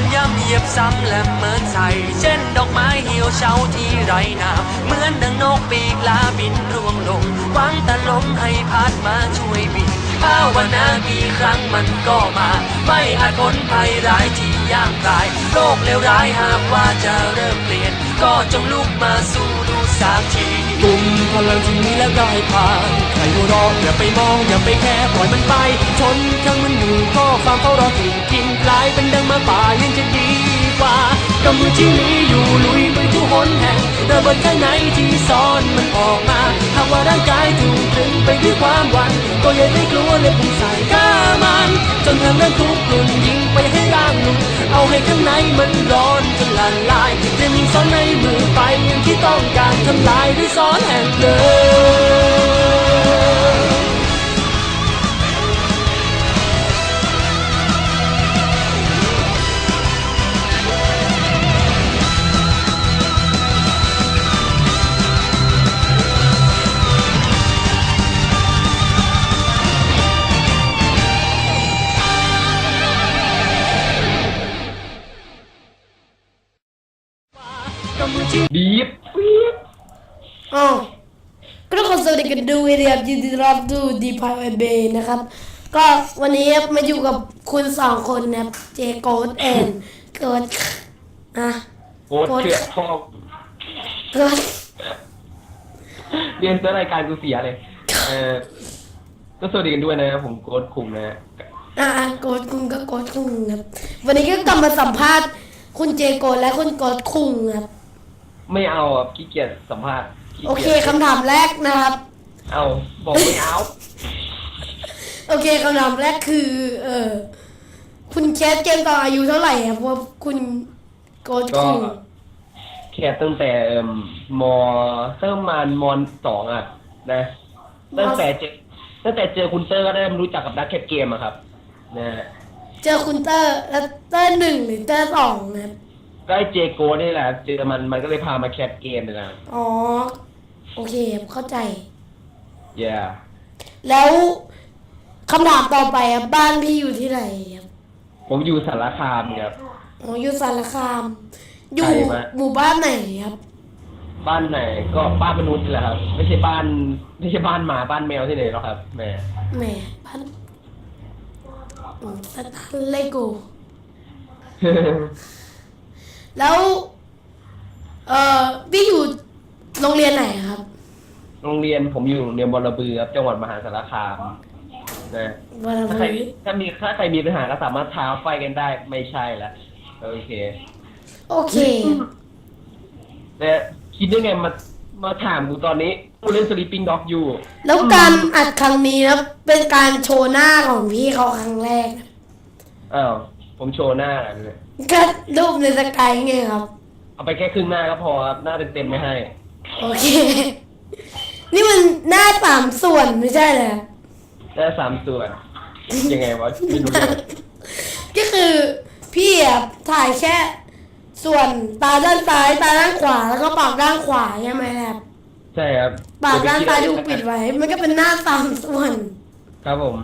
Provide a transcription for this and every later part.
นย้ำเหยียบซ้ำและเหมือนใส่เช่นดอกไม้เหี่ยวเฉาที่ไรน้ำเหมือนดังนกปีกลาบินร่วงลงหวังแต่ลมให้พัดมาช่วยบินภาวนากี่ครั้งมันก็มา ไม่อาจพ้นภัยร้ายที่ย่างกาย โลกเลวร้ายหากว่าจะเริ่มเปลี่ยน ก็จงลุกมาสู้ สักทีกลุ่มพลังที่มีแล้วได้ผ่านใครหัวเรออย่าไปมองอย่าไปแค่ปล่อยมันไป ชนข้างมันอยู่ก็ความเฝ้ารอถูกกินกลายเป็นดังมาป่ายังจะดีกว่ากำมือที่มีอยู่ลุยไปทุกหนแห่งระเบิดข้างในที่ซ่อนมันออกมาหากว่าร่างกายถูกตรึงไปด้วยความหวั่นก็อย่าได้กลัวเลยพุ่งใส่ข้ามัน จนทำนั้นทุกกลุ่นยิงไปให้ร่างหลุดเอาให้ข้างในมันร้อนจนละลายเตรียมยิงซ้อนในมือไปอย่างที่ต้องการ ทำลายด้วยซ้ อนแห่งเพลิงดีฟอ้าวก็ทุกคนสวัสดีกันดูเรียบยินดีต้อนรับดูดีพายเบนะครับ ก็วันนี้มาอยู่กับคุณสองคนนะครับเจโกดแอนเกิดอะโคตรเชื่อชอบเกิดเรียนเสื้อรายการกูเสียเลย เออก็สวัสดีกันด้วยนะครับผมโค้ดคุมนะฮะอะโกดคุงก็โกดคุงครับวันนี้ก็กลับมาสัมภาษณ์คุณเจโกดและคุณโกดคุงครับ ไม่เอาอะขี้เกียจสัมภาษณ์ขี้โอเคกียจคำถามแรกนะครับ เอาบอกไม่เอา โอเคคำถามแรกคือ เออคุณแคสเกมตอนอายุเท่าไหร่ครับเพราะว่าคุณโกดก็คุงแค่ตั้งแต่เอิ่มมเริ่มมานมสองอะนะตั้งแต่เจอตั้งแต่เจอคุณเตอร์ก็ได้รู้จักกับนักแคทเกมอะครับนะฮะเจอคุณเตอร์แล้วเตอร์หนึ่งหรือเตอร์สองครับ ก็ไอเจโกนี่แหละเจอมันมันก็เลยพามาแคทเกมเลยนะ อ๋อ โอเคครับเข้าใจเย่แล้วคำถามต่อไปครับบ้านพี่อยู่ที่ไหนครับผมอยู่สารคามครับ อ๋ออยู่สารคาม อยู่ไกลไหมหมู่บ้านไหนครับ บ้านไหนก็บ้านมนุษย์นี่แหละครับ ไม่ใช่บ้านไม่ใช่บ้านหมาบ้านแมวที่ไหนหรอกครับแหม่แหมบ้านอืมสถานเลโก แล้ว เอ่อพี่อยู่โรงเรียนไหนครับ โรงเรียนผมอยู่โรงเรียนบอระบือครับจังหวัดมหาสารคามนะวาราถ้าใครบุรีถ้ามีถ้าใครมีปัญหาก็สามารถท้าไฟกันได้ไม่ใช่ละโอเคโอเค แต่คิดได้ไงมามาถามกูตอนนี้กูเล่นสลิปปิ้งด็อกอยู่ แล้วการอัดครั้งนี้นะเป็นการโชว์หน้าของพี่เขาครั้งแรกนะอ้าว ผมโชว์หน้าอะไรเนี่ย ก็รูปในสกายไงครับ เอาไปแค่ครึ่งหน้าก็พอครับ หน้าเต็มๆไม่ให้ โอเค นี่มันหน้าสามส่วนไม่ใช่เหรอหน้าสามส่วน ยังไงวะไม่รู้เลยก็คือพี่อะถ่ายแค่ ส่วนตาด้านซ้ายตาด้านขวาแล้วก็ปากด้านขวาใช่ไหมครับใช่ครับปากด้านซ้ายถูกปิดไว้ มันก็เป็นหน้าสามส่วน ครับผม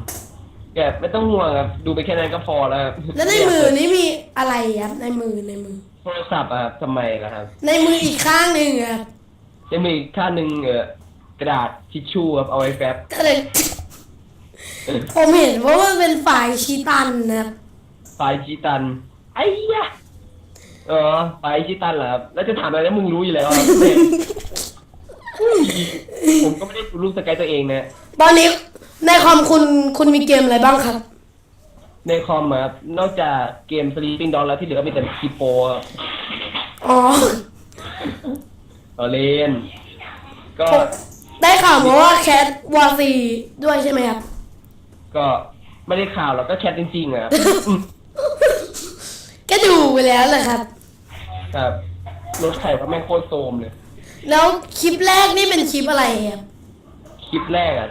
แกไม่ต้องห่วงครับดูไปแค่นั้นก็พอแล้วครับแล้วในมือนี่มีอะไรครับ ในมือในมือ โทรศัพท์อะครับทำไมล่ะครับในมืออีกข้างหนึ่งอะครับจะมีอีกค่าหนึ่งเออกระดาษทิชชู่ครับเอาไว้แฟบก็เลย ผมเห็นว่ามันเป็นฝ่ายชีตันนะครับไฟล์ชิตันไอ้ยะเออไฟล์ชิตันเหรอครับแล้วจะถามอะไรแล้วมึงรู้อยู่แล้วครับ ผมก็ไม่ได้ดูรูปสกายตัวเองนะ ตอนนี้ ในคอมคุณคุณมีเกมอะไรบ้างครับ ในคอมอะครับนอกจากเกม Sleeping Dog แล้วที่เหลือก็มีแต่คีโปครับอ๋อต่อเล่น ก็ได้ข่าวมาว่าแคทวอซีด้วยใช่ไหมครับ ก็ไม่ได้ข่าวหรอกก็แชทจริงๆอะครับ ก็ดูไปแล้วแหละครับ ครับรถไข่ก็แม่งโคตรโซมเลย แล้วคลิปแรกนี่เป็นคลิปอะไรครับ คลิปแรกอะ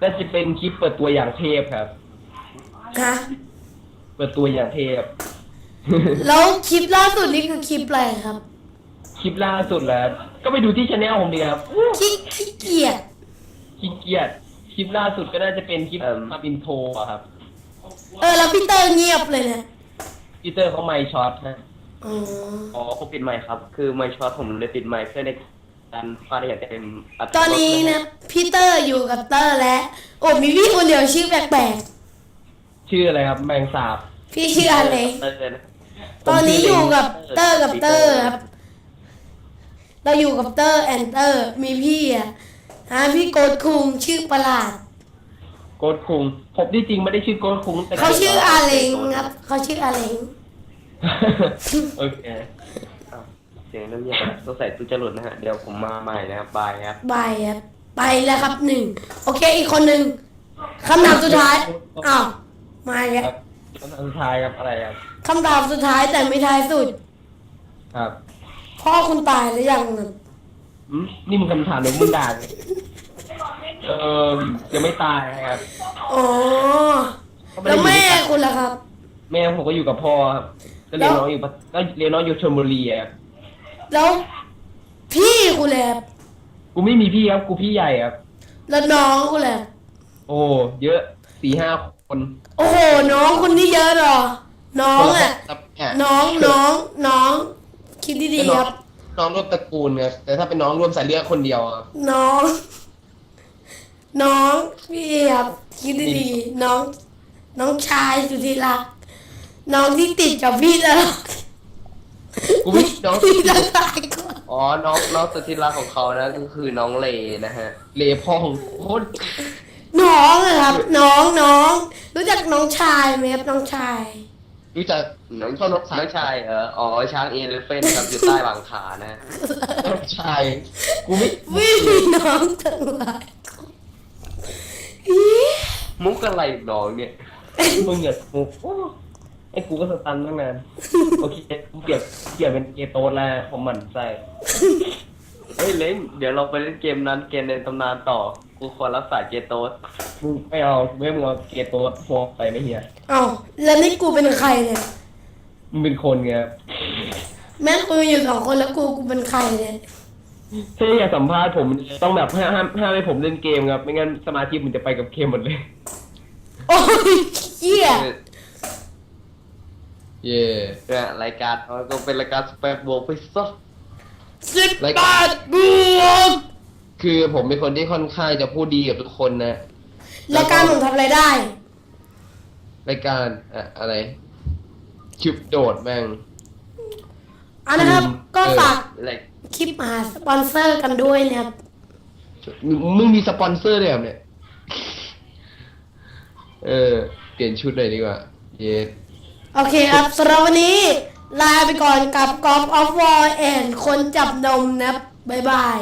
น่าจะเป็นคลิปเปิดตัวอย่างเทพครับฮะเปิดตัวอย่างเทพ แล้วคลิปล่าสุดนี่คือคลิปอะไรครับคลิปล่าสุดแล้ว ก็ไปดูที่ช anel ผมดีครับขี้ขี้เกียจขี้เกียจคลิปล่าสุดก็น่าจะเป็นคลิปทำอินโทรอะครับเออแล้วพี่เตอร์เงียบเลยเนี่ยพีเตอร์เขาไม่ช็อตฮะอ๋อ อ๋อผมปิดไมค์ครับ คือไมค์ช็อตผมเลยปิดไมค์เพื่อใน การฟังได้อย่างเต็มอัตรรสตอนนี้นะพี่เตอร์อยู่กับเตอร์และ โอ้มีพี่คนเดียวชื่อแปลกชื่ออะไรครับ แมงสาบๆพี่ชื่ออะไร เตอร์นะตอนนี้อยู่กับเตอร์กับเตอร์ครับ เราอยู่กับเตอร์แอนเตอร์ มีพี่อะฮะพี่โกดคุงชื่อประหลาด โกดคุงผมที่จริงไม่ได้ชื่อโกดคุงแต่เขาชื่ออาเลงครับ เขาชื่ออาเลงโอเคอ้าวเสียงเริ่มเงียบไปแล้วต้องใส่ตู้จรวดนะฮะ เดี๋ยวผมมาใหม่นะครับบายครับบายครับไปแล้วครับหนึ่งโอเคอีกคนหนึ่งคำถามสุดท้ายอ้าวมาอีกคแล้รัวบคำถามสุดท้ายครับอะไรครับคำถามสุดท้ายแต่ไม่ท้ายสุด ครับพ่อคุณตายหรือยังน่ะอืมนี่มึงคำถามหรือมึงด่าเนี่ยเออยังไม่ตายนะครับอ๋อแล้วแม่คุณล่ะครับ แม่ผมก็อยู่กับพ่อครับก็เรียนน้องอยู่ปะก็เรียนน้องอยู่ชลบุรีอะครับ แล้วพี่คุณแหละกูไม่มีพี่ครับ กูพี่ใหญ่ครับ แล้วน้องคุณแหละโอ้เยอะสี่ห้าคนโอ้โห น้องคุณนี่เยอะเหรอ น้องอะ ครับเนี่ยน้องน้องน้องคิดดีๆครับ น้องร่วมตระกูลครับแต่ถ้าเป็นน้องร่วมสายเลือดคนเดียวครับน้อง น้องพี่ครับคิดดีๆน้อง น้องชายสุดที่รักน้องที่ติดกับพี่ตลอด กูไม่น้องพี่จะตายก่อนอ๋อ น้องน้องสุดที่รักของเขานะก็คือน้องเลนะฮะ เลพ่องโคตรน้องอะครับ น้องน้อง รู้จักน้องชายไหมครับน้องชาย รู้จักน้องชอบน้องน้องชายเอออ๋อ ช้างเอเลฟเฟนครับอยู่ใต้บางขานะฮะน้องชาย กูไม่ไม่มีน้องทั้งหลายอีมุกอะไรน้องเนี่ย มึงเหยียดกูโอ้ ไอ้กูก็สตันตั้งนาน โอเคกูเปลี่ยนเปลี่ยนเป็นเกโตสแล้วผมหมั่นไส้เฮ้ยเล้งเดี๋ยวเราไปเล่นเกมนั้นเกมในตำนานต่อ กูขอรับสายเจโตสมึงไม่เอาไม่มึงเอาเกโตสโฟกไปไม่เฮียเอ้าแล้วนี่กูเป็นใครเนี่ย มึงเป็นคนไงแม่งกูอยู่สองคนแล้วกูกูเป็นใครเนี่ยถ้าอยากสัมภาษณ์ผมต้องแบบห้ามห้ามห้ามให้ผมเล่นเกมครับ ไม่งั้นสมาธิมันจะไปกับเกมหมดเลย โอ้ยเหี้ย เย่เนี่ยรายการเราก็เป็นรายการสเปซบวกไปซะสิบรายแปการดบวกคือผมเป็นคนที่ค่อนข้างจะพูดดีกับทุกคนนะรายการผมทำอะไรได้ รายการอะอะไรคลิปโดดแม่งเอันนะครับอืมก็เออฝากอะไรคลิปหาสปอนเซอร์กันด้วยนะครับมึงมึงมีสปอนเซอร์ด้วยเหรอเนี่ย เออ เปลี่ยนชุดเลยดีกว่า เย็ด โอเคครับสำหรับวันนี้ลาไปก่อนกับกอล์ฟออฟวอร์แอนคนจับนมนับบ๊ายบาย